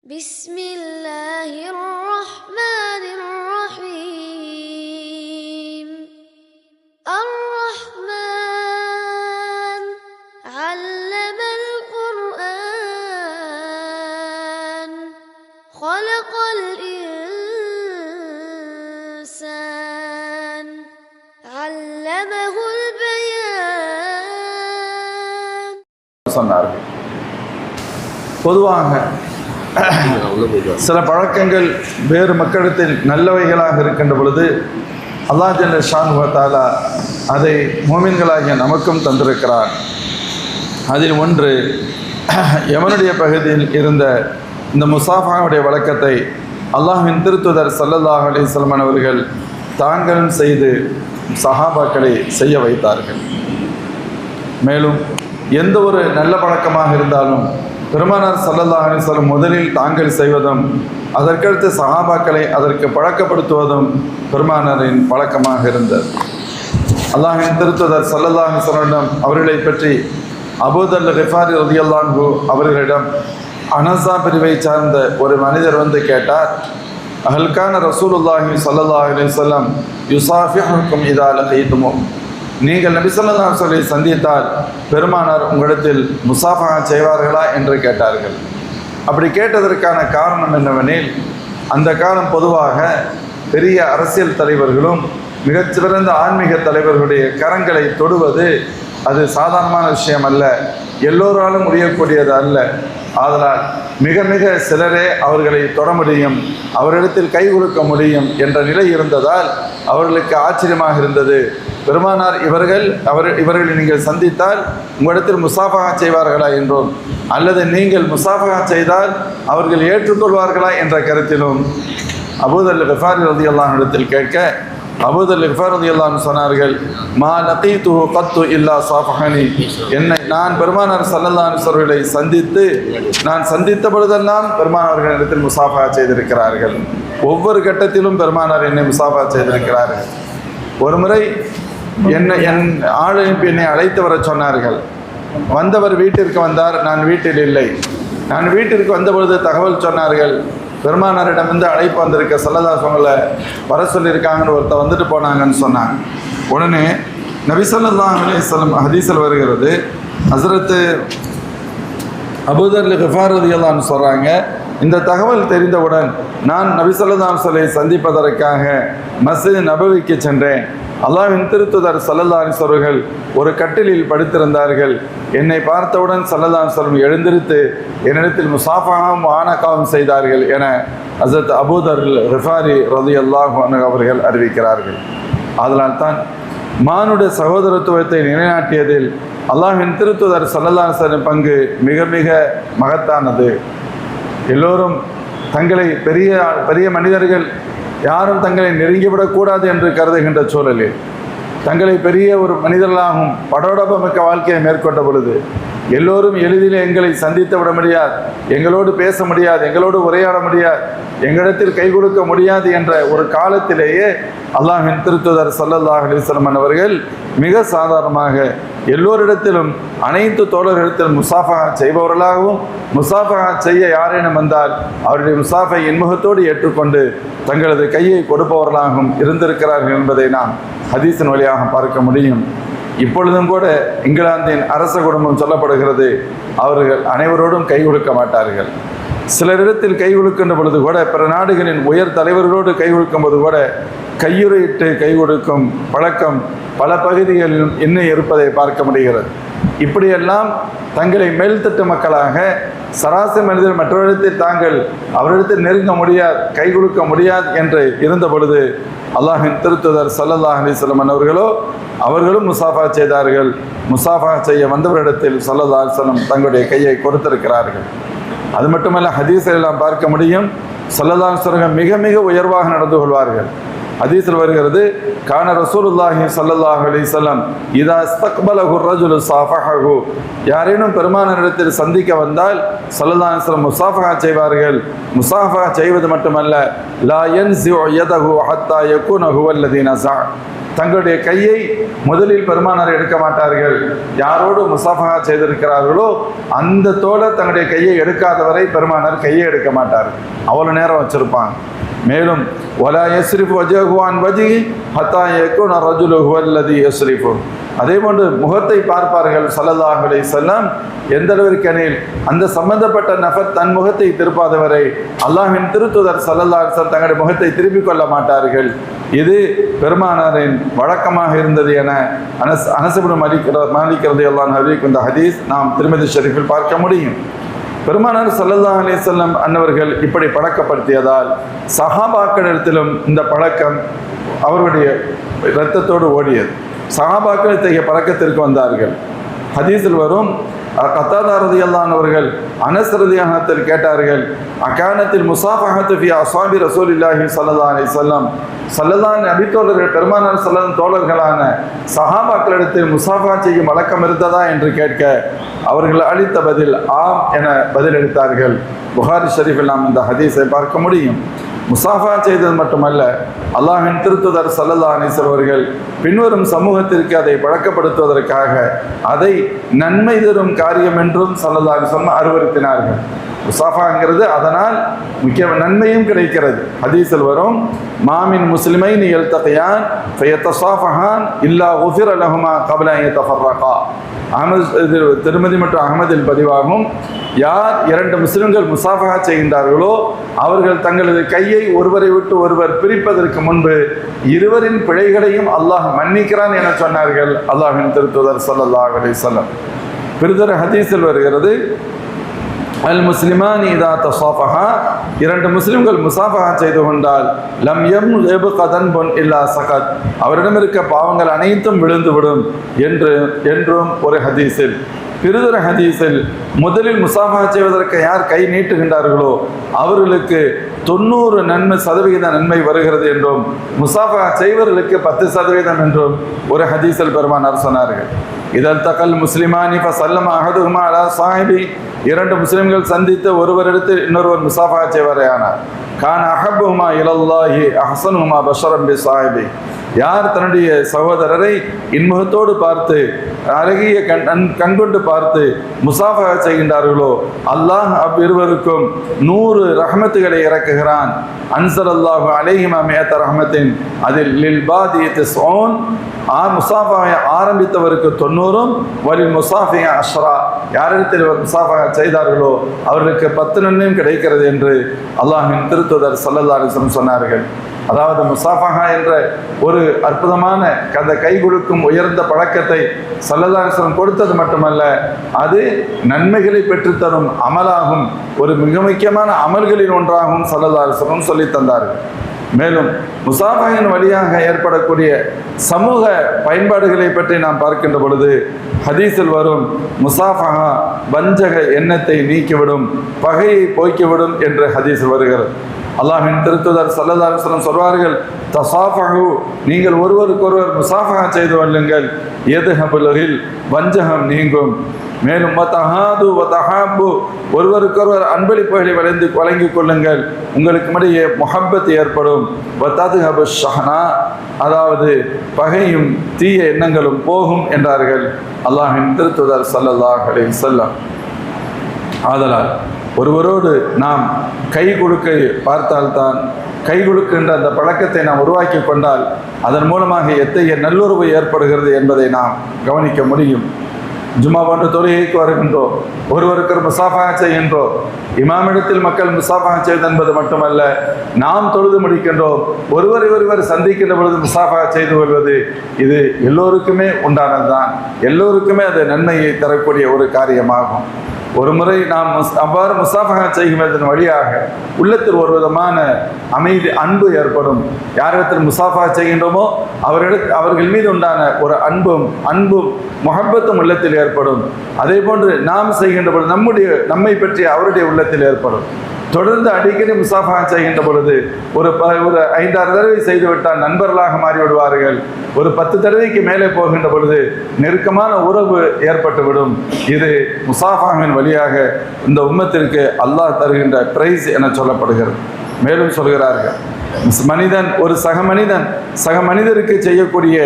بسم الله الرحمن الرحيم الرحمن علم القرآن خلق الإنسان علمه البيان சொன்னார்கள் பொதுவாக சில பழக்கங்கள் வேறு மக்களிடத்தில் நல்லவைகளாக இருக்கின்ற பொழுது அல்லாஹ் ஜல்ல ஷானு தாலா அதை மோமின்களாகிய நமக்கும் தந்திருக்கிறார் அதில் ஒன்று எவனுடைய பகுதியில் இருந்த இந்த முசாஃபாவுடைய வழக்கத்தை அல்லாஹின் திருத்துதர் சல்லல்லாஹ் அலிஸ்லமன் அவர்கள் தாங்களும் செய்து சஹாபாக்களை செய்ய வைத்தார்கள். மேலும் எந்த ஒரு நல்ல பழக்கமாக இருந்தாலும் பெருமானார் சல்லல்லா அலிஸ்வலம் முதலில் தாங்கள் செய்வதும் அதற்கடுத்து சஹாபாக்களை அதற்கு பழக்கப்படுத்துவதும் பெருமானாரின் பழக்கமாக இருந்தது. அல்லாஹின் திருத்துதர் சல்லல்லா அலிஸ்வலிடம் அவர்களை பற்றி அபூதல் ரிஃபாரி ரதியல்லான்கு அவர்களிடம் அனசா பிரிவை சார்ந்த ஒரு மனிதர் வந்து கேட்டார் அஹல்கான ரசூலுல்லாஹி சல்லல்லாஹ் அலிஸ்வல்லம் யுசாஃபிஹுக்கும் இதால் லகைத்துமோ? நீங்கள் நபிசல்லாம் சொல்லி சந்தித்தால் பெருமானார் உங்களிடத்தில் முசாஃபா செய்வார்களா என்று கேட்டார்கள். அப்படி கேட்டதற்கான காரணம் என்னவெனில் அந்த காலம் பொதுவாக பெரிய அரசியல் தலைவர்களும் மிகச்சிறந்த ஆன்மீக தலைவர்களுடைய கரங்களை தொடுவது அது சாதாரணமான விஷயம் அல்ல. எல்லோராலும் முடியக்கூடியது அல்ல. ஆதலால் மிக மிக சிலரே அவர்களை தொட முடியும் அவரிடத்தில் கை கொடுக்க முடியும் என்ற நிலை இருந்ததால் அவர்களுக்கு ஆச்சரியமாக இருந்தது. பெருமானார் இவர்கள் அவர் இவர்களை நீங்கள் சந்தித்தால் உங்களிடத்தில் முசாஃபகா செய்வார்களா என்றும் அல்லது நீங்கள் முசாஃபகா செய்தால் அவர்கள் ஏற்றுக்கொள்வார்களா என்ற கருத்திலும் அபூதல் கிஃபாரி ரதி இடத்தில் கேட்க அபூதல் கிஃபார் ரதி சொன்னார்கள் மா நகீத்து கத்து இல்லா சாஃபஹனி. என்னை நான் பெருமானார் சல்லல்லான் அவர்களை சந்தித்து நான் சந்தித்த பொழுதெல்லாம் பெருமானவர்கள் இடத்தில் முசாஃபா செய்திருக்கிறார்கள். ஒவ்வொரு கட்டத்திலும் பெருமானார் என்னை முசாஃபா செய்திருக்கிறார்கள். ஒரு முறை என்னை என் ஆள் அனுப்பி என்னை அழைத்து வர சொன்னார்கள். வந்தவர் வீட்டிற்கு வந்தார் நான் வீட்டில் இல்லை. நான் வீட்டிற்கு வந்தபொழுது தகவல் சொன்னார்கள் பெருமானாரிடமிருந்து அழைப்பு வந்திருக்க சல்லதாசங்களை வர சொல்லியிருக்காங்கன்னு ஒருத்தர் வந்துட்டு போனாங்கன்னு சொன்னாங்க. உடனே நபிசல்லா அலிஸ்லம் ஹதீஸில் வருகிறது ஹசரத்து அபுதர் ஹிஃபார் ரதியல்லான்னு சொல்கிறாங்க இந்த தகவல் தெரிந்தவுடன் நான் நபிசல்லாம் சலை சந்திப்பதற்காக மஸ்ஜித் நபவிக்கு சென்றேன். அல்லாவின் திருத்துதர் சல்லல்லான் அவர்கள் ஒரு கட்டிலில் படுத்திருந்தார்கள். என்னை பார்த்தவுடன் சல்லல்லான் சொல்லும் எழுந்திருத்து என்னிடத்தில் முசாஃபாகவும் ஆனக்காவும் செய்தார்கள் என ஹசரத் அபூதர் ரிஃபாரி ரதி அல்லாஹ் அவர்கள் அறிவிக்கிறார்கள். அதனால் தான் மானுட சகோதரத்துவத்தை நிலைநாட்டியதில் அல்லாஹின் திருத்துதர் சல்லல்லாசரின் பங்கு மிக மிக மகத்தானது. எல்லோரும் தங்களை பெரிய பெரிய மனிதர்கள் யாரும் தங்களை நெருங்கிவிடக்கூடாது என்று கருதுகின்ற சூழலில் தங்களை பெரிய ஒரு மனிதர்களாகவும் படோடபமிக்க வாழ்க்கையை மேற்கொண்ட பொழுது எல்லோரும் எளிதில் எங்களை சந்தித்து விட முடியாது. எங்களோடு பேச முடியாது. எங்களோடு உரையாட முடியாது. எங்களிடத்தில் கை கொடுக்க முடியாது என்ற ஒரு காலத்திலேயே அல்லாஹின் திருத்துதர் சல்லல்லாஹ் அலிஸ்லமன் அவர்கள் மிக சாதாரணமாக எல்லோரிடத்திலும் அனைத்து தோழர்களிடத்திலும் முசாஃபா செய்பவர்களாகவும் முசாஃபா செய்ய யாரேனும் வந்தால் அவருடைய முசாஃபை இன்முகத்தோடு ஏற்றுக்கொண்டு தங்களது கையை கொடுப்பவர்களாகவும் இருந்திருக்கிறார்கள் என்பதை நாம் ஹதீஸின் வழியாக பார்க்க முடியும். இப்பொழுதும் கூட இங்கிலாந்தின் அரச குடும்பம் சொல்லப்படுகிறது. அவர்கள் அனைவரோடும் கை கொடுக்க மாட்டார்கள். சிலரிடத்தில் கை கொடுக்கின்ற பொழுது கூட பிற நாடுகளின் உயர் தலைவர்களோடு கை கொடுக்கும்போது கூட கையுறையிட்டு கை கொடுக்கும் பழக்கம் பல பகுதிகளிலும் இன்னும் இருப்பதை பார்க்க முடிகிறது. இப்படியெல்லாம் தங்களை மேல்தட்டு மக்களாக சராசரி மனிதர் மற்றவரிடத்தில் தாங்கள் அவரிடத்தில் நெருங்க முடியாது கை கொடுக்க முடியாது என்று இருந்த பொழுது அல்லாஹின் திருத்துதர் சல்லல்லாஹ் அலிஸ்லம் அவர்களோ அவர்களும் முசாஃபா செய்தார்கள். முசாஃபா செய்ய வந்தவரிடத்தில் சல்லல்லா அலிஸ்லம் தங்களுடைய கையை கொடுத்திருக்கிறார்கள். அது மட்டுமல்ல ஹதீஸ் எல்லாம் பார்க்க முடியும். சல்லல்லாஹ் சொல்லம் மிக மிக உயர்வாக நடந்து கொள்வார்கள். ஹதீஸில் வருகிறது கான ரசூலுல்லாஹி சல்லாஹ் அலைஹி இதா இஸ்தக்பலஹு ரஜுலு சாஃபஹு யாரேனும் பெருமானரிடத்தில் சந்திக்க வந்தால் சல்லல்லாஹு அலைஹி முசாஃபஹா செய்வார்கள். முசாஃபஹா செய்வது மட்டுமல்ல லா யன்ஸிஉ யதஹு ஹத்தா யகுன அல்லதீன சா தங்களுடைய கையை முதலில் பெருமானார் எடுக்க மாட்டார்கள். யாரோடு முசாஃபகா செய்திருக்கிறார்களோ அந்த தோழர் தங்களுடைய கையை எடுக்காதவரை பெருமானார் கையை எடுக்க மாட்டார். அவ்வளோ நேரம் வச்சிருப்பாங்க. மேலும் ஒலா யஸ்ரிஃப் வஜகுவான் வஜி ஹத்தா யக்குன் ரஜுலு ஹுவல்லதி எஸ்ரிஃபு அதே போன்று முகத்தை பார்ப்பார்கள் ஸல்லல்லாஹு செல்லம் எந்த அளவிற்கு எனில் அந்த சம்பந்தப்பட்ட நபர் தன் முகத்தை திருப்பாதவரை அல்லாஹின் திருத்துதர் ஸல்லல்லாஹு தங்களுடைய முகத்தை திருப்பிக் கொள்ள மாட்டார்கள். இது பெருமானாரின் வழக்கமாக இருந்தது என அனஸ் அனசபின் மலிக்கிற மாலிக்கிறது எல்லாம் அறிவிக்கும் இந்த ஹதீஸ் நாம் திருமதி ஷெரீஃபில் பார்க்க முடியும். பெருமானார் சல்லல்லா அலிசல்லம் அன்னவர்கள் இப்படி பழக்கப்படுத்தியதால் சஹாபாக்களிடத்திலும் இந்த பழக்கம் அவருடைய இரத்தத்தோடு ஓடியது. சஹாபாக்கள் இத்தகைய பழக்கத்திற்கு வந்தார்கள். ஹதீஸில் வரும் கத்தாதாரதியல்லான் அவர்கள் அனசரதியாகத்தில் கேட்டார்கள் அக்கானத்தில் முசாஃபஹத்து ஃபி அஸ்வாபி ரசூலில்லாஹி சல்லா அலி சொல்லம் சல்லதான் அபித்தோழர்கள் பெருமானார் சல்லன் தோழர்களான சஹாபாக்களிடத்தில் முசாஃபா செய்யும் வழக்கம் இருந்ததா என்று கேட்க அவர்கள் அளித்த பதில் ஆம் என பதிலளித்தார்கள். புகாரி ஷரீஃபில் நாம் இந்த ஹதீஸை பார்க்க முடியும். முசாஃபா செய்தது மட்டுமல்ல அல்லாஹின் திருத்துதர் சல்லல்லா அலிசர் அவர்கள் பின்வரும் சமூகத்திற்கு அதை பழக்கப்படுத்துவதற்காக அதை நன்மை தரும் காரியம் என்றும் சல்லல்லா அலிசம் அறிவுறுத்தினார்கள். முசாஃபாங்கிறது அதனால் முக்கிய நன்மையும் கிடைக்கிறது. ஹதீஸில் வரும் மாமின் முஸ்லிமை நீ எல்தகையான் ஃபயத்தசாஃபஹான் இல்லா உஃபிர் அலஹுமா கபல தஃபர்ரகா அகமது இது திருமதி மற்றும் அகமதில் பதிவாகும். யார் இரண்டு முஸ்லிம்கள் முசாஃபகா செய்கின்றார்களோ அவர்கள் தங்களது கையை ஒருவரை விட்டு ஒருவர் பிரிப்பதற்கு முன்பு இருவரின் பிழைகளையும் அல்லாஹ் மன்னிக்கிறான் என சொன்னார்கள். அல்லாஹின் திருத்துதர் சல்லல்லாஹ் அலி சொல்லம் பிரிதர் ஹதீஸில் வருகிறது அல் முஸ்லிமான் இதா தசாஃபஹா. இரண்டு முஸ்லிம்கள் முசாஃபஹா செய்து கொண்டால் லம் எம் எபு கதன் பொன் இல்லா சகத். அவரிடம் இருக்க பாவங்கள் அனைத்தும் விழுந்துவிடும் என்று என்றும் ஒரு ஹதீஸில். பிறிதொரு ஹதீஸில் முதலில் முசாஃபா செய்வதற்கு யார் கை நீட்டுகின்றார்களோ அவர்களுக்கு தொண்ணூறு நன்மை சதவிகித நன்மை வருகிறது என்றும் முசாஃபா செய்வர்களுக்கு பத்து சதவீதம் என்றும் ஒரு ஹதீசல் பெருமானார் சொன்னார்கள். இதல் தகல் முஸ்லிமானி ஃபசல்லம் அகதுமா அலா சாஹிபி. இரண்டு முஸ்லிம்கள் சந்தித்து ஒருவரிடத்தில் இன்னொருவர் முசாஃபா செய்வரையானார் கான் அஹபுமா இலல்லாஹி அஹசனுமா பஷரம்பி சாஹிபி. யார் தன்னுடைய சகோதரரை இன்முகத்தோடு பார்த்து அழகிய கண் கண்கொண்டு பார்த்து முசாஃபா செய்கின்றார்களோ அல்லாஹ் அவ்விருவருக்கும் நூறு ரஹமத்துகளை இறக்குகிறான் அன்சர் அல்லாஹு அலேஹிமா மேத்த ரஹமத்தின் அதில் லில் பாதி சோன் ஆ முசாஃபாவை ஆரம்பித்தவருக்கு தொண்ணூறும் வலில் முசாஃபிய அஷ்ரா. யாரிடத்தில் இவர் முசாஃபா செய்தார்களோ? அவர்களுக்கு பத்து நன்மையும் கிடைக்கிறது என்று அல்லாஹின் திருத்துதர் சல்லல்லா அலிஸ்லம் சொன்னார்கள். அதாவது முசாஃபஹா என்ற ஒரு அற்புதமான அந்த கை கொடுக்கும் உயர்ந்த பழக்கத்தை சல்லதாசனம் கொடுத்தது மட்டுமல்ல அது நன்மைகளை பெற்றுத்தரும் அமலாகும் ஒரு மிக முக்கியமான அமல்களில் ஒன்றாகவும் சல்லதாசனம் சொல்லி தந்தார்கள். மேலும் முசாஃபாயின் வழியாக ஏற்படக்கூடிய சமூக பயன்பாடுகளை பற்றி நாம் பார்க்கின்ற பொழுது ஹதீஸில் வரும் முசாஃபஹா வஞ்சக எண்ணத்தை நீக்கிவிடும் பகையை போய்க்கிவிடும் என்று ஹதீஸில் வருகிறது. அல்லாஹின் திருத்துதர் சல்லதாரசனம் சொல்வார்கள் தசாஃபஹு நீங்கள் ஒருவருக்கொருவர் முசாஃபகா செய்து கொள்ளுங்கள். எது ஹபுலகில் வஞ்சகம் நீங்கும். மேலும் வத்தஹாது வத்தஹாபு ஒருவருக்கொருவர் அன்பளிப்புகளை வளைந்து வழங்கிக் கொள்ளுங்கள். உங்களுக்கு இடையே முகப்பத் ஏற்படும். வத்தாது ஹபு ஷஹனா. அதாவது பகையும் தீய எண்ணங்களும் போகும் என்றார்கள். அல்லாஹின் திருத்துதர் சல்லல்லாஹ் அலைஹி வஸல்லம். ஆதலால் ஒருவரோடு நாம் கை கொடுக்க பார்த்தால்தான் கை கொடுக்கின்ற அந்த பழக்கத்தை நாம் உருவாக்கி கொண்டால் அதன் மூலமாக எத்தகைய நல்லுறவு ஏற்படுகிறது என்பதை நாம் கவனிக்க முடியும். ஜும்மா போன்ற தொழுகைக்கு வருகின்றோம். ஒருவருக்கு முசாஃபாக செய்கின்றோம். இமாமிடத்தில் மக்கள் முசாஃபாக செய்வது என்பது மட்டுமல்ல நாம் தொழுது முடிக்கின்றோம். ஒருவரை ஒருவர் சந்திக்கின்ற பொழுது முசாஃபாக செய்து கொள்வது இது எல்லோருக்குமே உண்டானதுதான் எல்லோருக்குமே அது நன்மையை தரக்கூடிய ஒரு காரியமாகும். ஒரு முறை நாம் முஸ் அவ்வாறு முசாஃபகா செய்வதன் வழியாக உள்ளத்தில் ஒரு விதமான அமைதி அன்பு ஏற்படும். யாரிடத்தில் முசாஃபா செய்கின்றோமோ அவரிடத்து அவர்கள் மீது உண்டான ஒரு அன்பும் அன்பும் முகப்பத்தும் உள்ளத்தில் ஏற்படும். அதே போன்று நாம் செய்கின்ற பொழுது நம்முடைய நம்மை பற்றி அவருடைய உள்ளத்தில் ஏற்படும். தொடர்ந்து அடிக்கடி முசாஃபா செய்கின்ற பொழுது ஒரு ப ஒரு ஐந்தாறு தடவை செய்துவிட்டால் நண்பர்களாக மாறிவிடுவார்கள். ஒரு பத்து தடவைக்கு மேலே போகின்ற பொழுது நெருக்கமான உறவு ஏற்பட்டுவிடும். இது முசாஃபாவின் வழியாக இந்த உம்மத்திற்கு அல்லாஹ் தருகின்ற பிரைஸ் என சொல்லப்படுகிறது. மேலும் சொல்கிறார்கள். மனிதன் ஒரு சக மனிதன் சக மனிதருக்கு செய்யக்கூடிய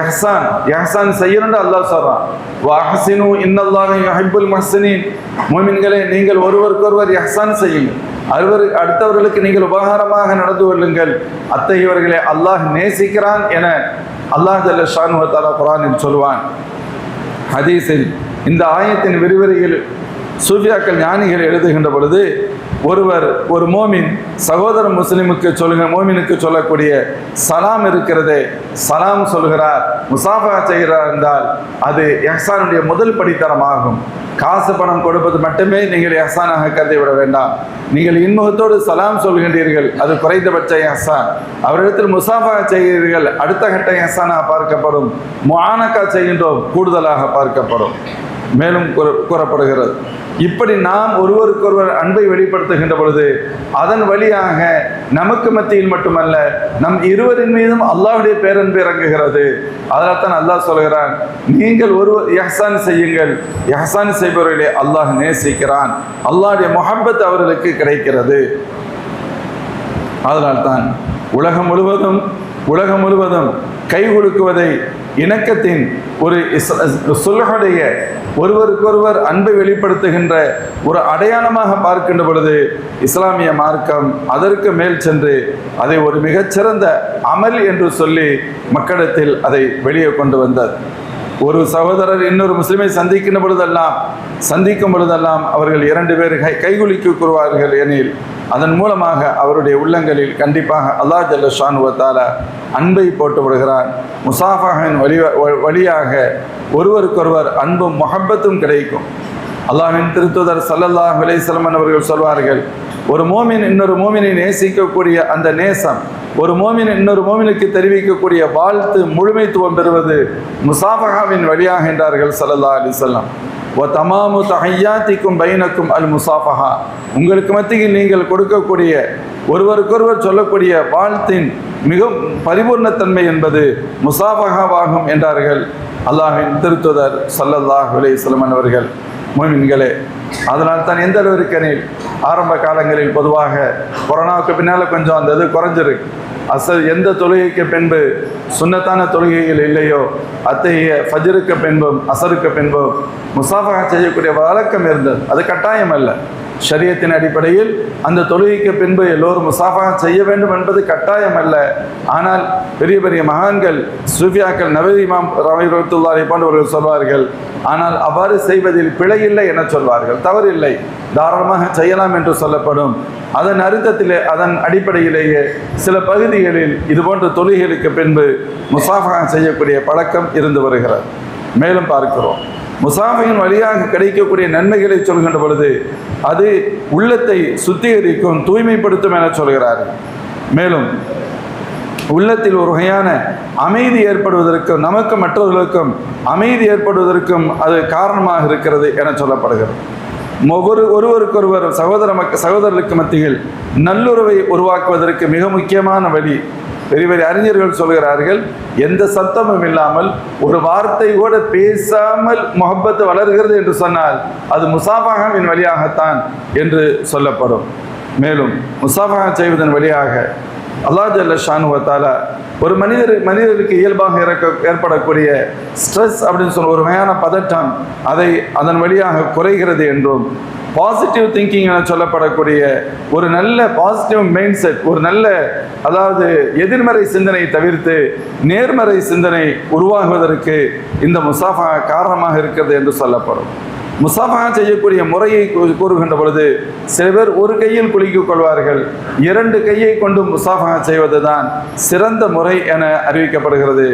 எஹசான் எஹசான் செய்யணும்னு அல்லாஹ் சொல்றான். வஹசினு இன்னல்லாஹ யுஹிப்புல் முஹ்சினீன். மூமின்களே நீங்கள் ஒருவருக்கொருவர் எஹசான் செய்யுங்கள். அறுவர் அடுத்தவர்களுக்கு நீங்கள் உபகாரமாக நடந்து கொள்ளுங்கள். அத்தகையவர்களை அல்லாஹ் நேசிக்கிறான் என அல்லாஹ் ஜல்ல ஷானு தாலா குரானில் சொல்வான். ஹதீஸில் இந்த ஆயத்தின் விரிவுரையில் சூஃபியாக்கள் ஞானிகள் எழுதுகின்ற பொழுது ஒருவர் ஒரு மோமின் சகோதர முஸ்லிமுக்கு சொல்லுங்க மோமினுக்கு சொல்லக்கூடிய சலாம் இருக்கிறதே சலாம் சொல்கிறார் முசாஃபா செய்கிறார் என்றால் அது எஹ்சானுடைய முதல் படித்தரமாகும் காசு பணம் கொடுப்பது மட்டுமே நீங்கள் எஹ்சானாக கருதி விட வேண்டாம். நீங்கள் இன்முகத்தோடு சலாம் சொல்கின்றீர்கள் அது குறைந்தபட்ச எஹ்சான். அவரிடத்தில் முசாஃபா செய்கிறீர்கள் அடுத்த கட்ட எஹ்சானாக பார்க்கப்படும். முஆனக்கா செய்கின்றோம் கூடுதலாக பார்க்கப்படும். மேலும் கூற- கூறப்படுகிறது. இப்படி நாம் ஒருவருக்கொருவர் அன்பை வெளிப்படுத்துகின்ற பொழுது அதன் வழியாக நமக்கு மத்தியில் மட்டுமல்ல நம் இருவரின் மீதும் அல்லாஹுடைய பேரன்பு இறங்குகிறது. அதனால் தான் அல்லாஹ் சொல்கிறான் நீங்கள் ஒருவர் யஹசான் செய்யுங்கள். யஹசான் செய்பவர்களே அல்லாஹ் நேசிக்கிறான். அல்லாஹுடைய முகப்பத் அவர்களுக்கு கிடைக்கிறது. அதனால்தான் உலகம் முழுவதும் உலகம் முழுவதும் கை கொடுக்குவதை இணக்கத்தின் ஒரு சொல்லுடைய ஒருவருக்கொருவர் அன்பை வெளிப்படுத்துகின்ற ஒரு அடையாளமாக பார்க்கின்ற பொழுது இஸ்லாமிய மார்க்கம் அதற்கு மேல் சென்று அதை ஒரு மிகச்சிறந்த அமல் என்று சொல்லி மக்களிடத்தில் அதை வெளியே கொண்டு வந்தது ஒரு சகோதரர் இன்னொரு முஸ்லிமை சந்திக்கின்ற பொழுதெல்லாம் சந்திக்கும் பொழுதெல்லாம் அவர்கள் இரண்டு பேர் கை கைகுலிக்கு கூறுவார்கள் எனில் அதன் மூலமாக அவருடைய உள்ளங்களில் கண்டிப்பாக அல்லாஹ் ஜல்ல ஷானுவத்தால அன்பை போட்டு விடுகிறான் முசாஃபாவின் வழி வ- வழியாக ஒருவருக்கொருவர் அன்பும் மொஹப்பத்தும் கிடைக்கும். அல்லாஹின் திருத்துதர் சல்லல்லாஹ் அலைஹிஸ்ஸலாம் அவர்கள் சொல்வார்கள் ஒரு மோமின் இன்னொரு மோமினை நேசிக்கக்கூடிய அந்த நேசம் ஒரு மோமின் இன்னொரு மோமினுக்கு தெரிவிக்கக்கூடிய வாழ்த்து முழுமைத்துவம் பெறுவது முசாஃபகாவின் வழியாக என்றார்கள் சல்லல்லா அலிசல்லாம் ஓ தமாமு தஹையாத்திக்கும் பைனக்கும் அல் முசாஃபஹா. உங்களுக்கு மத்தியில் நீங்கள் கொடுக்கக்கூடிய ஒருவருக்கொருவர் சொல்லக்கூடிய வாழ்த்தின் மிக பரிபூர்ணத்தன்மை என்பது முசாஃபஹாவாகும் என்றார்கள். அல்லாஹின் திருத்துதர் சல்லல்லாஹ் சிலமன் அவர்கள். மோமின்களே அதனால் தான் எந்த அளவிற்கு எனில் ஆரம்ப காலங்களில் பொதுவாக கொரோனாவுக்கு பின்னால் கொஞ்சம் அந்த இது குறைஞ்சிருக்கு. அசல் எந்த தொழுகைக்கு பின்பு சுன்னத்தான தொழுகைகள் இல்லையோ அத்தகைய ஃபஜ்ருக்கு பின்பும் அசருக்கு பின்பும் முசாஃபகா செய்யக்கூடிய வழக்கம் இருந்தது. அது கட்டாயம் அல்ல. ஷரியத்தின் அடிப்படையில் அந்த தொழுகைக்கு பின்பு எல்லோரும் முசாஃபா செய்ய வேண்டும் என்பது கட்டாயம் அல்ல. ஆனால் பெரிய பெரிய மகான்கள் சூஃபியாக்கள் நவீ இமாம் ரவி ரத்துல்லாரை போன்றவர்கள் சொல்வார்கள் ஆனால் அவ்வாறு செய்வதில் பிழை இல்லை என சொல்வார்கள். தவறில்லை. தாராளமாக செய்யலாம் என்று சொல்லப்படும். அதன் அர்த்தத்திலே அதன் அடிப்படையிலேயே சில பகுதிகளில் இதுபோன்ற தொழுகைகளுக்கு பின்பு முசாஃபா செய்யக்கூடிய பழக்கம் இருந்து வருகிறது. மேலும் பார்க்கிறோம். முசாஃபியின் வழியாக கிடைக்கக்கூடிய நன்மைகளை சொல்கின்ற பொழுது அது உள்ளத்தை சுத்திகரிக்கும் தூய்மைப்படுத்தும் என சொல்கிறார். மேலும் உள்ளத்தில் ஒரு வகையான அமைதி ஏற்படுவதற்கும் நமக்கு மற்றவர்களுக்கும் அமைதி ஏற்படுவதற்கும் அது காரணமாக இருக்கிறது என சொல்லப்படுகிறது. ஒவ்வொரு ஒருவருக்கொருவர் சகோதர மக்க சகோதரர்களுக்கு மத்தியில் நல்லுறவை உருவாக்குவதற்கு மிக முக்கியமான வழி பெரிய பெரிய அறிஞர்கள் சொல்கிறார்கள் எந்த சத்தமும் இல்லாமல் ஒரு வார்த்தை கூட பேசாமல் முகப்பத்து வளர்கிறது என்று சொன்னால் அது முசாஃபாகவின் வழியாகத்தான் என்று சொல்லப்படும். மேலும் முசாஃபாக செய்வதன் வழியாக அல்லாஹ் ஜல்ல ஷானுவத்தால ஒரு மனிதர் மனிதருக்கு இயல்பாக இறக்க ஏற்படக்கூடிய ஸ்ட்ரெஸ் அப்படின்னு சொல்ல ஒரு வகையான பதட்டம் அதை அதன் வழியாக குறைகிறது என்றும் பாசிட்டிவ் திங்கிங் என சொல்லப்படக்கூடிய ஒரு நல்ல பாசிட்டிவ் மைண்ட் செட் ஒரு நல்ல அதாவது எதிர்மறை சிந்தனை தவிர்த்து நேர்மறை சிந்தனை உருவாகுவதற்கு இந்த முசாஃபா காரணமாக இருக்கிறது என்று சொல்லப்படும். முசாஃபா செய்யக்கூடிய முறையை கூறுகின்ற பொழுது சில பேர் ஒரு கையில் குலுக்கிக் கொள்வார்கள். இரண்டு கையை கொண்டு முசாஃபா செய்வதுதான் சிறந்த முறை என அறிவிக்கப்படுகிறது.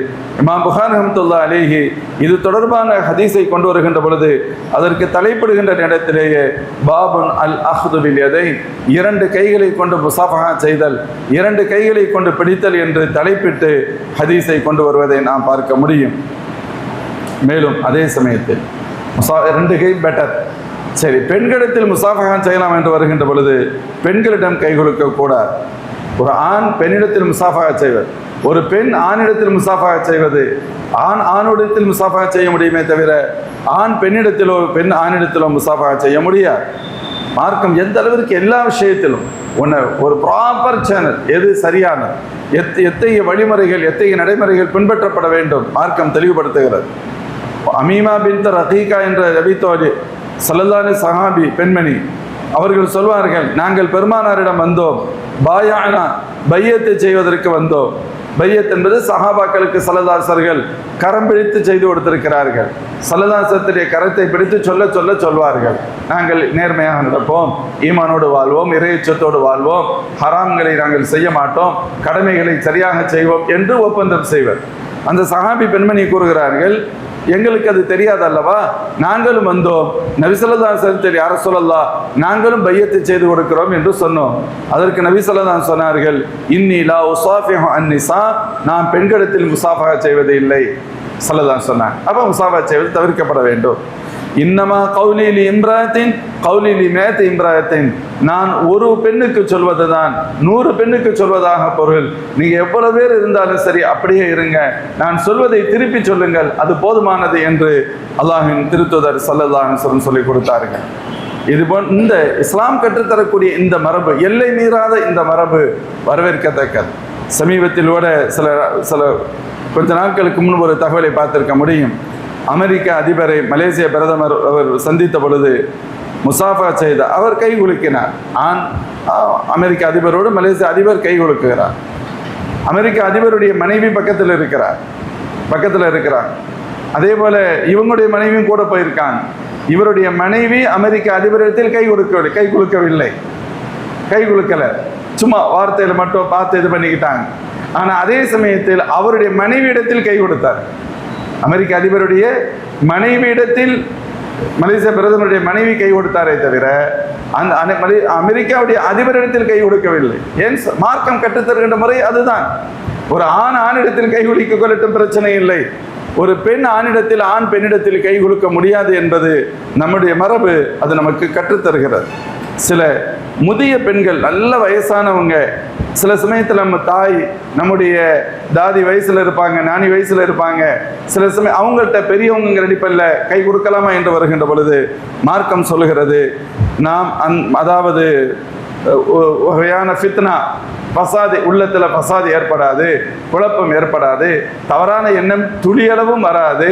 இமாம் புகான் அஹமத்துல்லா அலேஹி இது தொடர்பான ஹதீஸை கொண்டு வருகின்ற பொழுது அதற்கு தலைப்படுகின்ற நேரத்திலேயே பாபுன் அல் அஹ்துபில் எதை இரண்டு கைகளை கொண்டு முசாஃபா செய்தல் இரண்டு கைகளை கொண்டு பிடித்தல் என்று தலைப்பிட்டு ஹதீஸை கொண்டு வருவதை நாம் பார்க்க முடியும். மேலும் அதே சமயத்தில் முசா ரெண்டு கை பெட்டர் சரி பெண்களிடத்தில் முசாஃபகான் செய்யலாம் என்று வருகின்ற பொழுது பெண்களிடம் கை கொடுக்க கூடாது ஒரு ஆண் பெண்ணிடத்தில் முசாஃபாக செய்வது ஒரு பெண் ஆணிடத்தில் முசாஃபாக செய்வது ஆண் ஆணிடத்தில் முசாஃபாக செய்ய முடியுமே தவிர ஆண் பெண்ணிடத்திலோ பெண் ஆணிடத்திலோ முசாஃபாக செய்ய முடியாது. மார்க்கம் எந்த அளவிற்கு எல்லா விஷயத்திலும் உன்னை ஒரு ப்ராப்பர் சேனல் எது சரியான எத் எத்தகைய வழிமுறைகள் எத்தகைய நடைமுறைகள் பின்பற்றப்பட வேண்டும் மார்க்கம் தெளிவுபடுத்துகிறது. அமீமா பின் ரஹீகா என்ற ரவித்தோடு சல்லல்லானி சஹாபி பெண்மணி அவர்கள் சொல்வார்கள் நாங்கள் பெருமானாரிடம் வந்தோம். பாயானா பையத்தை செய்வதற்கு வந்தோம். பையத் என்பது சஹாபாக்களுக்கு சலதாசர்கள் கரம் பிடித்து செய்து கொடுத்திருக்கிறார்கள். சலதாசத்துடைய கரத்தை பிடித்து சொல்ல சொல்ல சொல்வார்கள். நாங்கள் நேர்மையாக நடப்போம். ஈமானோடு வாழ்வோம். இறையச்சத்தோடு வாழ்வோம். ஹராம்களை நாங்கள் செய்ய மாட்டோம். கடமைகளை சரியாக செய்வோம் என்று ஒப்பந்தம் செய்வர். அந்த சஹாபி பெண்மணி கூறுகிறார்கள் எங்களுக்கு அது தெரியாது அல்லவா? நாங்களும் வந்தோம். நபிசல்லதான் தெரிய யார சொல்லல்லா நாங்களும் பையத்தை செய்து கொடுக்கிறோம் என்று சொன்னோம். அதற்கு நபிசல்லதான் சொன்னார்கள் இன்னிலா லா அன்னிசா நான் பெண்களிடத்தில் முசாஃபா செய்வது இல்லை சொல்லதான் சொன்னாங்க அப்போ முசாஃபா செய்வது தவிர்க்கப்பட வேண்டும். இன்னமா கௌலிலி இம்ராத்தின் கௌலிலி மேத் இம்ராத்தின். நான் ஒரு பெண்ணுக்கு சொல்வது தான் நூறு பெண்ணுக்கு சொல்வதாக பொருள். நீங்கள் எவ்வளவு பேர் இருந்தாலும் சரி அப்படியே இருங்க. நான் சொல்வதை திருப்பி சொல்லுங்கள் அது போதுமானது என்று அல்லாஹின் திருத்துதர் சல்லல்லாஹன் சொல்லி கொடுத்தார்கள் இது இந்த இஸ்லாம் கற்றுத்தரக்கூடிய இந்த மரபு எல்லை மீறாத இந்த மரபு வரவேற்கத்தக்கது. சமீபத்தில் கூட சில சில கொஞ்ச நாட்களுக்கு முன்பு ஒரு தகவலை பார்த்திருக்க முடியும். அமெரிக்க அதிபரை மலேசிய பிரதமர் அவர் சந்தித்த பொழுது முசாஃபா செய்த அவர் கை குலுக்கினார். ஆண் அமெரிக்க அதிபரோடு மலேசிய அதிபர் கை குலுக்குகிறார். அமெரிக்க அதிபருடைய மனைவி பக்கத்தில் இருக்கிறார். பக்கத்தில் இருக்கிறார். அதே போல இவங்களுடைய மனைவியும் கூட போயிருக்காங்க. இவருடைய மனைவி அமெரிக்க அதிபரிடத்தில் கை கொடுக்கவில்லை கை குலுக்கவில்லை. கை குலுக்கல. சும்மா வார்த்தையில மட்டும் பார்த்து இது பண்ணிக்கிட்டாங்க. ஆனால் அதே சமயத்தில் அவருடைய மனைவியிடத்தில் கை கொடுத்தார். அமெரிக்க அதிபருடைய மனைவியிடத்தில் மலேசிய பிரதமருடைய மனைவி கை கொடுத்தாரே தவிர அந்த அமெரிக்காவுடைய அதிபரிடத்தில் கை கொடுக்கவில்லை. ஏன் மார்க்கம் கற்றுத்தருகின்ற முறை அதுதான். ஒரு ஆண் ஆணிடத்தில் கை குலுக்கிக் கொள்ளட்டும் பிரச்சனை இல்லை. ஒரு பெண் ஆணிடத்தில் ஆண் பெண்ணிடத்தில் கை கொடுக்க முடியாது என்பது நம்முடைய மரபு அது நமக்கு கற்றுத்தருகிறது. சில முதிய பெண்கள் நல்ல வயசானவங்க. சில சமயத்தில் நம்ம தாய் நம்முடைய தாதி வயசில் இருப்பாங்க நானி வயசில் இருப்பாங்க. சில சமயம் அவங்கள்ட்ட பெரியவங்கிற அடிப்படையில் கை கொடுக்கலாமா என்று வருகின்ற பொழுது மார்க்கம் சொல்லுகிறது நாம் அந் அதாவது வகையான ஃபித்னா பசாது உள்ளத்தில் பசாது ஏற்படாது குழப்பம் ஏற்படாது தவறான எண்ணம் துளியளவும் வராது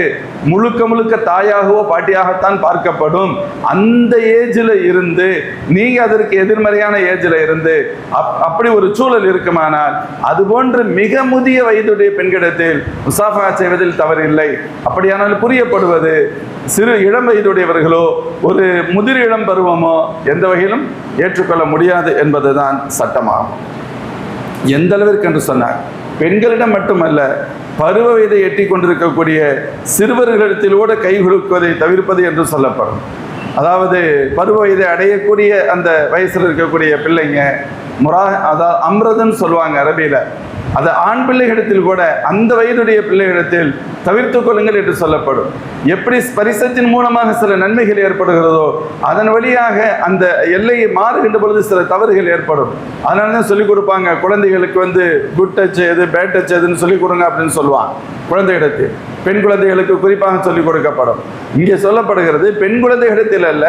முழுக்க முழுக்க தாயாகவோ பாட்டியாகத்தான் பார்க்கப்படும். அந்த ஏஜில் இருந்து நீங்கள் அதற்கு எதிர்மறையான ஏஜில் இருந்து அப் அப்படி ஒரு சூழல் இருக்குமானால் அது போன்று மிக முதிய வயதுடைய பெண்கிடத்தில் முசாஃபா செய்வதில் தவறில்லை. அப்படியானால் புரியப்படுவது சிறு இளம் வயதுடையவர்களோ ஒரு முதிர் இளம் பருவமோ எந்த வகையிலும் ஏற்றுக்கொள்ள முடியாது என்பதுதான் சட்டமாகும். எந்த அளவிற்கு என்று சொன்னார் பெண்களிடம் மட்டுமல்ல பருவ வயதை எட்டி கொண்டிருக்கக்கூடிய சிறுவர்களிடத்தில் கூட கை கொடுக்குவதை தவிர்ப்பது என்று சொல்லப்படும். அதாவது பருவ வயதை அடையக்கூடிய அந்த வயசில் இருக்கக்கூடிய பிள்ளைங்க முரா அதாவது அம்ரதுன்னு சொல்லுவாங்க அரபியில். அது ஆண் பிள்ளைகளிடத்தில் கூட அந்த வயதுடைய பிள்ளைகளிடத்தில் தவிர்த்துக் கொள்ளுங்கள் என்று சொல்லப்படும். எப்படி ஸ்பரிசத்தின் மூலமாக சில நன்மைகள் ஏற்படுகிறதோ அதன் வழியாக அந்த எல்லையை மாறுகின்ற பொழுது சில தவறுகள் ஏற்படும். அதனால தான் சொல்லிக் கொடுப்பாங்க குழந்தைகளுக்கு வந்து குட் டச் எது பேட் டச் எதுன்னு சொல்லிக் கொடுங்க அப்படின்னு சொல்லுவாங்க குழந்தையிடத்தில் பெண் குழந்தைகளுக்கு குறிப்பாக சொல்லிக் கொடுக்கப்படும். இங்கே சொல்லப்படுகிறது பெண் குழந்தைகளிடத்தில் அல்ல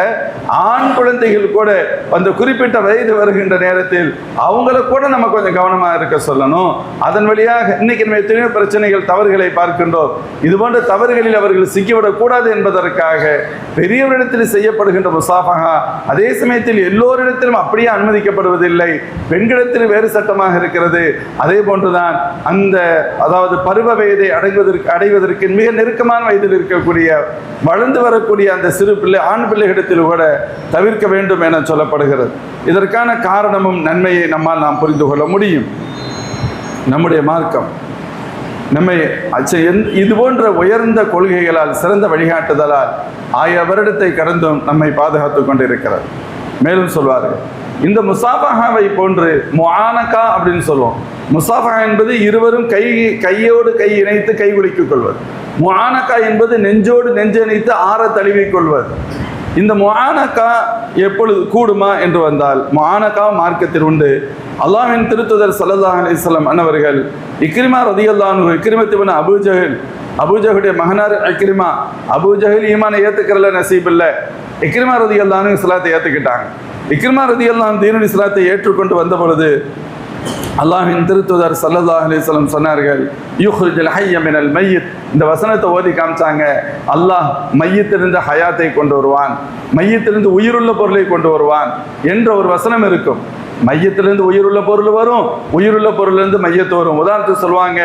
ஆண் குழந்தைகள் கூட அந்த குறிப்பிட்ட வயது வருகின்ற நேரத்தில் அவங்கள கூட நம்ம கொஞ்சம் கவனமாக இருக்க சொல்லணும். அதன் வழியாக இன்னைக்கு நம்ம எத்தனையோ பிரச்சனைகள் தவறுகளை பார்க்கின்றோம். இது போன்ற தவறுகளில் அவர்கள் சிக்கிவிடக்கூடாது என்பதற்காக பெரியவரிடத்தில் செய்யப்படுகின்ற முசாஃபகா அதே சமயத்தில் எல்லோரிடத்திலும் அப்படியே அனுமதிக்கப்படுவதில்லை. பெண்களிடத்தில் வேறு சட்டமாக இருக்கிறது. அதே போன்றுதான் அந்த அதாவது பருவ வயதை அடைவதற்கு அடைவதற்கு மிக நெருக்கமான வயதில் இருக்கக்கூடிய வளர்ந்து வரக்கூடிய அந்த சிறு பிள்ளை ஆண் பிள்ளைகளிடத்தில் கூட தவிர்க்க வேண்டும் என சொல்லப்படுகிறது. இதற்கான காரணமும் நன்மையை நம்மால் நாம் புரிந்து கொள்ள முடியும். நம்முடைய மார்க்கம். நம்மை அச்ச எந்- இது போன்ற உயர்ந்த கொள்கைகளால் சிறந்த வழிகாட்டுதலால் ஆய வருடத்தை கடந்தும் நம்மை பாதுகாத்து கொண்டிருக்கிறது. மேலும் சொல்வார்கள் இந்த முசாஃபஹாவை போன்று முஆனகா அப்படின்னு சொல்லுவோம் முசாஃபஹா என்பது இருவரும் கை கையோடு கை இணைத்து கை குலுக்கிக் கொள்வது. முஆனகா என்பது நெஞ்சோடு நெஞ்சு இணைத்து ஆற தழுவிக் கொள்வது. இந்த முஆனகா எப்பொழுது கூடுமா என்று வந்தால் முஆனகா மார்க்கத்தில் உண்டு. அல்லாஹின் திருத்துதர் ஸல்லல்லாஹு அலிஸ்லாம் அன்னவர்கள் இக்ரிமா ரதியல்லாஹு இக்ரிமத்திவன் அபுஜஹில் அபுஜஹுடைய மகனார் இக்ரிமா அபுஜஹில் ஈமானை ஏற்றுக்கிறல நசீப் இல்லை. இக்ரிமா ரதியல்லாஹு இஸ்லாத்தை ஏற்றுக்கிட்டாங்க இக்ரிமா ரதியெல்லாம் தீனுல் இஸ்லாத்தை ஏற்றுக்கொண்டு வந்த பொழுது அல்லாஹின் திருத்துதர் சல்லல்லாஹ் அலிஸ்லம் சொன்னார்கள் யூஹ்ரிஜல் ஹையமினல் மையத். இந்த வசனத்தை ஓதி காமிச்சாங்க அல்லாஹ் மையத்திலிருந்து ஹயாத்தை கொண்டு வருவான் மையத்திலிருந்து உயிருள்ள பொருளை கொண்டு வருவான் என்ற ஒரு வசனம் இருக்கும். மையத்திலிருந்து உயிருள்ள பொருள் வரும். உயிருள்ள பொருள்லேருந்து மையத்து வரும். உதாரணத்துக்கு சொல்லுவாங்க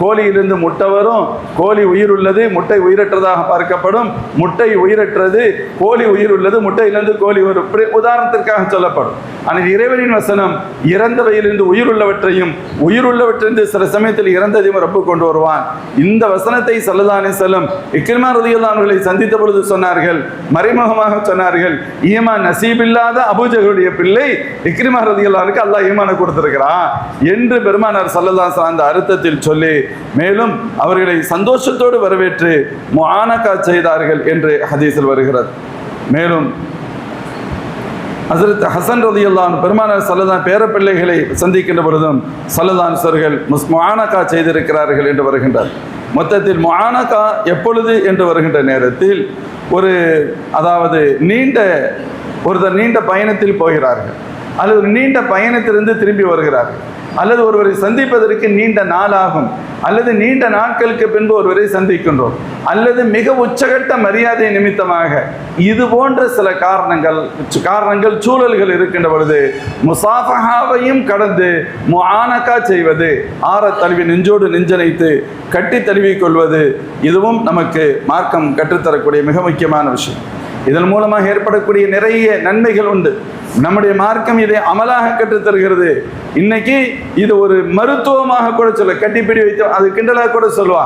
கோழியிலிருந்து முட்டை வரும். கோழி உயிர் உள்ளது முட்டை உயிரற்றதாக பார்க்கப்படும். முட்டை உயிரற்றது கோழி உயிர் உள்ளது முட்டையிலிருந்து கோழி வரும். இப்படி உதாரணத்திற்காக சொல்லப்படும். ஆனால் இறைவனின் வசனம் இறந்தவையிலிருந்து உயிர் உள்ளவற்றையும் உயிர் உள்ளவற்றிலிருந்து சில சமயத்தில் இறந்ததையும் ரப்பு கொண்டு வருவான். இந்த வசனத்தை சல்லதானே செல்லும் இக்கிரிமா ரதியுல்லான்களை சந்தித்த பொழுது சொன்னார்கள். மறைமுகமாக சொன்னார்கள். ஈமா நசீபில்லாத அபூஜகளுடைய பிள்ளை இக்ரிமா ரதியுல்லானுக்கு அல்லாஹ் ஈமானை கொடுத்திருக்கிறான் என்று பெருமானார் சல்லல்லாஹ் அந்த அர்த்தத்தில் சொல்லி மேலும் அவர்களை சந்தோஷத்தோடு வரவேற்று முஆனகா செய்தார்கள் என்று ஹதீஸில் வருகிறது. மேலும் ஹசரத் ஹசன் ரதி அல்லான் பெருமானார் சல்லதான் பேரப்பிள்ளைகளை சந்திக்கின்ற பொழுதும் சல்லதான் சர்கள் முஸ் முஆனகா செய்திருக்கிறார்கள் என்று வருகின்றார். மொத்தத்தில் முஆனகா எப்பொழுது என்று வருகின்ற நேரத்தில் ஒரு அதாவது நீண்ட ஒருத்தர் நீண்ட பயணத்தில் போகிறார்கள். அல்லது ஒரு நீண்ட பயணத்திலிருந்து திரும்பி வருகிறார். அல்லது ஒருவரை சந்திப்பதற்கு நீண்ட நாளாகும். அல்லது நீண்ட நாட்களுக்கு பின்பு ஒருவரை சந்திக்கின்றோம். அல்லது மிக உச்சகட்ட மரியாதை நிமித்தமாக இது போன்ற சில காரணங்கள் காரணங்கள் சூழல்கள் இருக்கின்ற பொழுது முசாஃபஹாவையும் கடந்து முஆனக்கா செய்வது ஆற தழுவி நெஞ்சோடு நெஞ்சனைத்து கட்டி தழுவிக் கொள்வது இதுவும் நமக்கு மார்க்கம் கற்றுத்தரக்கூடிய மிக முக்கியமான விஷயம். இதன் மூலமாக ஏற்படக்கூடிய நிறைய நன்மைகள் உண்டு. நம்முடைய மார்க்கம் இதை அமலாக கற்றுத்தருகிறது. இன்னைக்கு இது ஒரு மருத்துவமாக கூட சொல்ல கட்டிப்பிடி வைத்து அது கிண்டலாக கூட சொல்லுவா.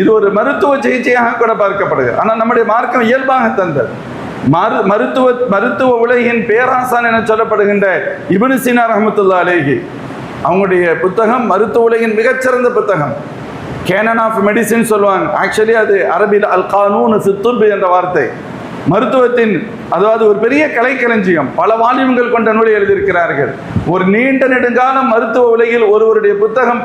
இது ஒரு மருத்துவ சிகிச்சையாக கூட பார்க்கப்படுது ஆனால் நம்முடைய மார்க்கம் இயல்பாக தந்தது. மரு மருத்துவ மருத்துவ உலகின் பேராசான் என சொல்லப்படுகின்ற இப்னு சீனா ரஹமத்துல்லா அலேஹி. அவங்களுடைய புத்தகம் மருத்துவ உலகின் மிகச்சிறந்த புத்தகம். கேனன் ஆஃப் மெடிசின் சொல்லுவாங்க. ஆக்சுவலி அது அரபியில் அல் கானூன் சித்துர்பு என்ற வார்த்தை. மருத்துவத்தின் அதாவது ஒரு பெரிய கலைக்களஞ்சியம் பல வால்யூம்கள் கொண்ட நூலை எழுதியிருக்கிறார்கள். ஒரு நீண்ட நெடுங்காலம் மருத்துவ உலகில் ஒருவருடைய புத்தகம்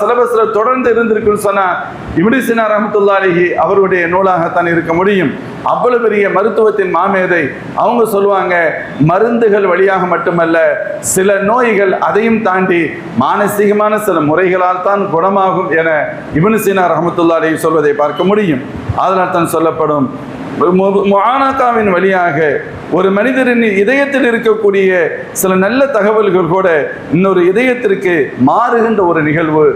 சிலபஸில் தொடர்ந்து இருந்திருக்குன்னு சொன்னால் இமிடிசினா ரஹமத்துல்லாலிஹி அவருடைய நூலாகத்தான் இருக்க முடியும். அவ்வளவு பெரிய மருத்துவத்தின் மாமேதை அவங்க சொல்லுவாங்க மருந்துகள் வழியாக மட்டுமல்ல சில நோய்கள் அதையும் தாண்டி மானசீகமான சில முறைகளால் தான் குணமாகும் என இப்னு சீனா சொல்வதை பார்க்க முடியும். அதனால் தான் சொல்லப்படும் முஆனாக்காவின் வழியாக ஒரு மனிதரின் இதயத்தில் இருக்கக்கூடிய சில நல்ல தகவல்கள் கூட இன்னொரு இதயத்திற்கு மாறுகின்ற ஒரு நிகழ்வு.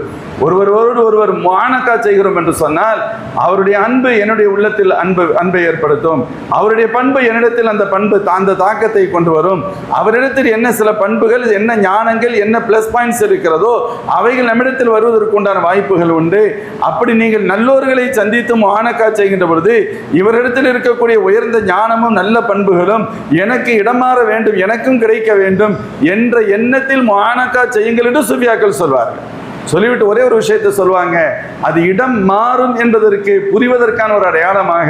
ஒருவரோடு ஒருவர் மானக்கா செய்கிறோம் என்று சொன்னால் அவருடைய அன்பு என்னுடைய உள்ளத்தில் அன்பு அன்பை ஏற்படுத்தும். அவருடைய பண்பு என்னிடத்தில் அந்த பண்பு அந்த தாக்கத்தை கொண்டு வரும். அவரிடத்தில் என்ன சில பண்புகள் என்ன ஞானங்கள் என்ன பிளஸ் பாயிண்ட்ஸ் இருக்கிறதோ அவைகள் நம்மிடத்தில் வருவதற்கு உண்டான வாய்ப்புகள் உண்டு. அப்படி நீங்கள் நல்லோர்களை சந்தித்து மானக்கா செய்கின்ற பொழுது இவரிடத்தில் இருக்கக்கூடிய உயர்ந்த ஞானமும் நல்ல பண்புகளும் எனக்கு இடமாற வேண்டும் எனக்கும் கிடைக்க வேண்டும் என்ற எண்ணத்தில் மானக்கா செய்யுங்கள் என்று சுபியாக்கள் சொல்வார்கள். சொல்லிவிட்டு ஒரே ஒரு விஷயத்தை சொல்லுவாங்க. அது இடம் மாறும் என்பதற்கு புரிவதற்கான ஒரு அடையாளமாக.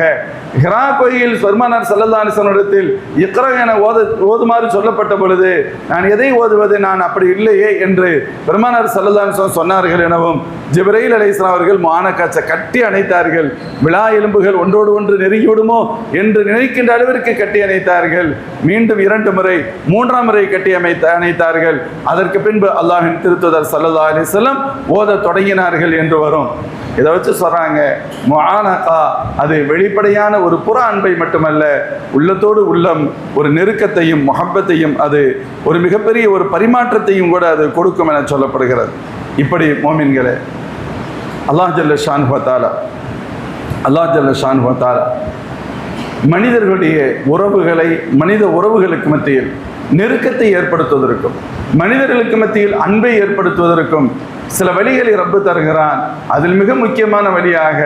ஹிரா கோயில் பெருமானார் சல்லல்லாசனிடத்தில் இக்ரா என ஓத ஓதுமாறு சொல்லப்பட்ட பொழுது நான் எதை ஓதுவது? நான் அப்படி இல்லையே என்று பெருமானார் சல்லல்லாசன் சொன்னார்கள் எனவும் ஜிப்ரையில் அலைஸ்லாம் அவர்கள் மானக்காச்சை கட்டி அணைத்தார்கள். விழா எலும்புகள் ஒன்றோடு ஒன்று நெருங்கிவிடுமோ என்று நினைக்கின்ற அளவிற்கு கட்டி அணைத்தார்கள். மீண்டும் இரண்டு முறை மூன்றாம் முறை கட்டி அமைத்த அணைத்தார்கள். அதற்கு பின்பு அல்லாஹின் திருத்துதர் சல்லல்லா அலிஸ்லம் ஓத தொடங்கினார்கள் என்று வரும். இதை வச்சு சொல்றாங்க முஆனகா அது வெளிப்படையான ஒரு புற அன்பை மட்டுமல்ல உள்ளத்தோடு உள்ளம் ஒரு நெருக்கத்தையும் முகப்பத்தையும் அது ஒரு மிகப்பெரிய ஒரு பரிமாற்றத்தையும் கூட அது கொடுக்கும் என சொல்லப்படுகிறது. இப்படி மோமின்களே அல்லாஹ் ஜல்ல ஷான் ஹோத்தாலா அல்லாஹ் ஜல்ல ஷான் தாலா மனிதர்களுடைய உறவுகளை மனித உறவுகளுக்கு மத்தியில் நெருக்கத்தை ஏற்படுத்துவதற்கும் மனிதர்களுக்கு மத்தியில் அன்பை ஏற்படுத்துவதற்கும் சில வழிகளை ரப்பு தருகிறான். அதில் மிக முக்கியமான வழியாக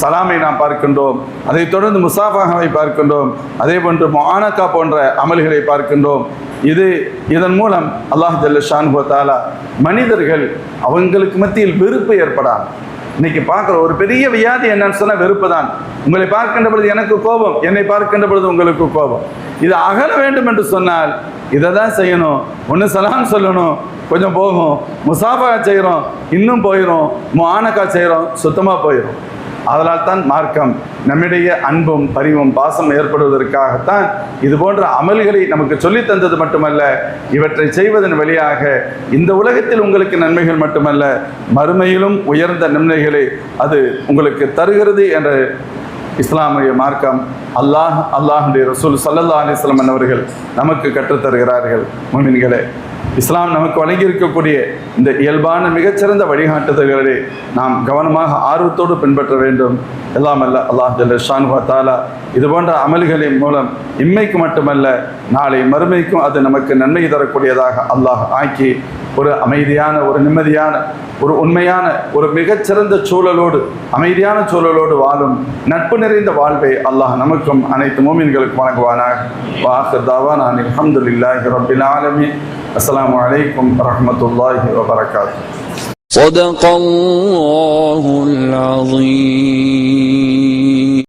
சலாமை நாம் பார்க்கின்றோம். அதைத் தொடர்ந்து முசாஃபாகவை பார்க்கின்றோம். அதே போன்று மொஹானக்கா போன்ற அமல்களை பார்க்கின்றோம். இது இதன் மூலம் அல்லாஹ் ஜல்ல ஷான் தாலா மனிதர்கள் அவங்களுக்கு மத்தியில் வெறுப்பு ஏற்படாது. இன்னைக்கு பார்க்குற ஒரு பெரிய வியாதி என்னன்னு சொன்னால் வெறுப்பு தான் உங்களை பார்க்கின்ற பொழுது எனக்கு கோபம் என்னை பார்க்கின்ற பொழுது உங்களுக்கு கோபம். இது அகல வேண்டும் என்று சொன்னால் இதை தான் செய்யணும். ஒன்று சலாம் சொல்லணும் கொஞ்சம் போகும். முசாஃபா செய்கிறோம் இன்னும் போயிடும் ஆனக்கா செய்கிறோம் சுத்தமாக போயிடும் அதனால் தான் மார்க்கம் நம்மிடையே அன்பும் பரிவும் பாசம் ஏற்படுவதற்காகத்தான் இது போன்ற அமல்களை நமக்கு சொல்லித் தந்தது மட்டுமல்ல இவற்றை செய்வதன் வழியாக இந்த உலகத்தில் உங்களுக்கு நன்மைகள் மட்டுமல்ல மறுமையிலும் உயர்ந்த நன்மைகளை அது உங்களுக்கு தருகிறது என்ற இஸ்லாமிய மார்க்கம் அல்லாஹ் அல்லாஹுடைய ரசூல் சல்லல்லா அலிஸ்லாம் அவர்கள் நமக்கு கற்றுத்தருகிறார்கள். முமின்களே இஸ்லாம் நமக்கு வழங்கியிருக்கக்கூடிய இந்த இயல்பான மிகச்சிறந்த வழிகாட்டுதல்களை நாம் கவனமாக ஆர்வத்தோடு பின்பற்ற வேண்டும். எல்லாம் அல்ல அல்லாஹ் ஜல்ல தாலா இது போன்ற அமல்களின் மூலம் இம்மைக்கு மட்டுமல்ல நாளை மறுமைக்கும் அது நமக்கு நன்மை தரக்கூடியதாக அல்லாஹ் ஆக்கி ஒரு அமைதியான ஒரு நிம்மதியான ஒரு உண்மையான ஒரு மிகச்சிறந்த சூழலோடு அமைதியான சூழலோடு வாழும் நட்பு நிறைந்த வாழ்வை அல்லாஹ் நமக்கும் அனைத்து மூமின்களுக்கும் வழங்குவானாக. வாஹர் தாவா நான் அஹமதுல்லாஹி ரபில் ஆலமி السلام عليكم ورحمة الله وبركاته. صدق الله العظيم.